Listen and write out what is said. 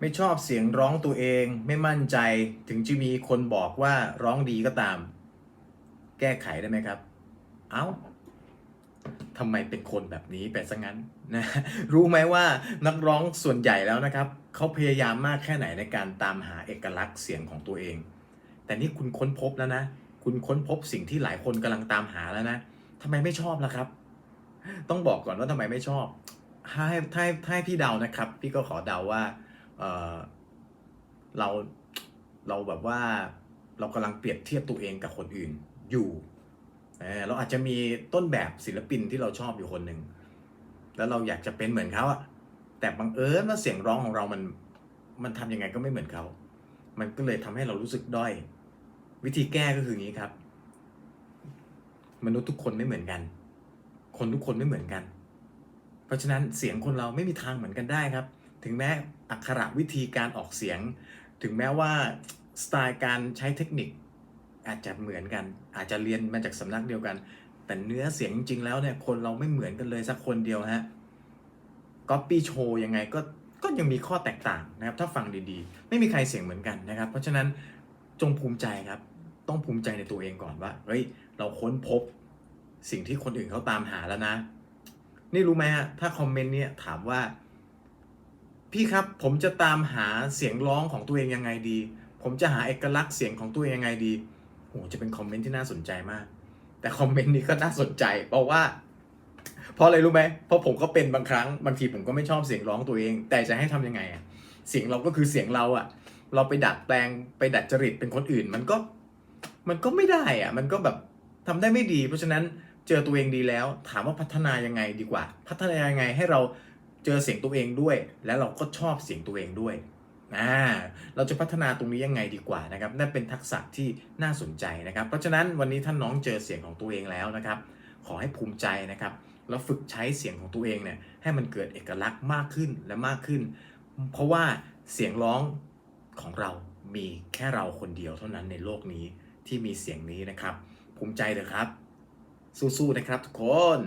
ไม่ชอบเสียงร้องตัวเองไม่มั่นใจถึงจะมีคนบอกว่าร้องดีก็ตาม แก้ไขได้ไหมครับ เอ้าทำไมเป็นคนแบบนี้ไปซะงั้นนะรู้ไหมว่านักร้องส่วนใหญ่แล้วนะครับเขาพยายามมากแค่ไหนในการตามหาเอกลักษณ์เสียงของตัวเอง แต่นี่คุณค้นพบแล้วนะ คุณค้นพบสิ่งที่หลายคนกำลังตามหาแล้วนะทำไมไม่ชอบล่ะครับ ต้องบอกก่อนว่าทำไมไม่ชอบถ้าให้ถ้าให้ถ้าให้พี่เดานะครับ พี่ก็ขอเดาว่า เเราเราแบบว่าเรากำลังเปรียบเทียบตัวเองกับคนอื่นอยู่เเราอาจจะมีต้นแบบศิลปินที่เราชอบอยู่คนหนึ่งแล้วเราอยากจะเป็นเหมือนเขาอะแต่บังเอิญว่าเสียงร้องของเรามันมันทำยังไงก็ไม่เหมือนเขา มันก็เลยทำให้เรารู้สึกด้อย วิธีแก้ก็คืออย่างนี้ครับ มนุษย์ทุกคนไม่เหมือนกัน คนทุกคนไม่เหมือนกัน เพราะฉะนั้นเสียงคนเราไม่มีทางเหมือนกันได้ครับ ถึงแม้อักขระวิธีการออกเสียง ถึงแม้ว่าสไตล์การใช้เทคนิคอาจจะเหมือนกัน อาจจะเรียนมาจากสำนักเดียวกัน แต่เนื้อเสียงจริงๆแล้วเนี่ยคนเราไม่เหมือนกันเลยสักคนเดียวฮะก๊อปปี้โชว์ยังไงก็ก็ยังมีข้อแตกต่างนะครับถ้าฟังดีๆ ไม่มีใครเสียงเหมือนกันนะครับ เพราะฉะนั้นจงภูมิใจครับ ต้องภูมิใจในตัวเองก่อนว่าเฮ้ยเราค้นพบสิ่งที่คนอื่นเขาตามหาแล้วนะ นี่รู้ไหมฮะถ้าคอมเมนต์เนี่ยถามว่า พี่ครับผมจะตามหาเสียงร้องของตัวเองยังไงดี ผมจะหาเอกลักษณ์เสียงของตัวเองยังไงดีโอ้โหจะเป็นคอมเมนต์ที่น่าสนใจมาก แต่คอมเมนต์นี้ก็น่าสนใจ เพราะว่า เพราะอะไรรู้ไหมเพราะผมก็เป็นบางครั้งบางทีผมก็ไม่ชอบเสียงร้องตัวเอง แต่จะให้ทำยังไงอะเสียงเราก็คือเสียงเราอะเราไปดัดแปลงไปดัดจริตเป็นคนอื่น มันก็มันก็ไม่ได้อะมันก็แบบทำได้ไม่ดี เพราะฉะนั้นเจอตัวเองดีแล้ว ถามว่าพัฒนายังไงดีกว่า พัฒนายังไงให้เรา เจอเสียงตัวเองด้วย แล้วเราก็ชอบเสียงตัวเองด้วยอ่าเราจะพัฒนาตรงนี้ยังไงดีกว่านะครับนั่นเป็นทักษะที่น่าสนใจนะครับ เพราะฉะนั้นวันนี้ท่านน้องเจอเสียงของตัวเองแล้วนะครับ ขอให้ภูมิใจนะครับแล้วฝึกใช้เสียงของตัวเองเนี่ยให้มันเกิดเอกลักษณ์มากขึ้นและมากขึ้น เพราะว่าเสียงร้องของเรามีแค่เราคนเดียวเท่านั้นในโลกนี้ที่มีเสียงนี้นะครับ ภูมิใจเลยครับ สู้ๆนะครับทุกคน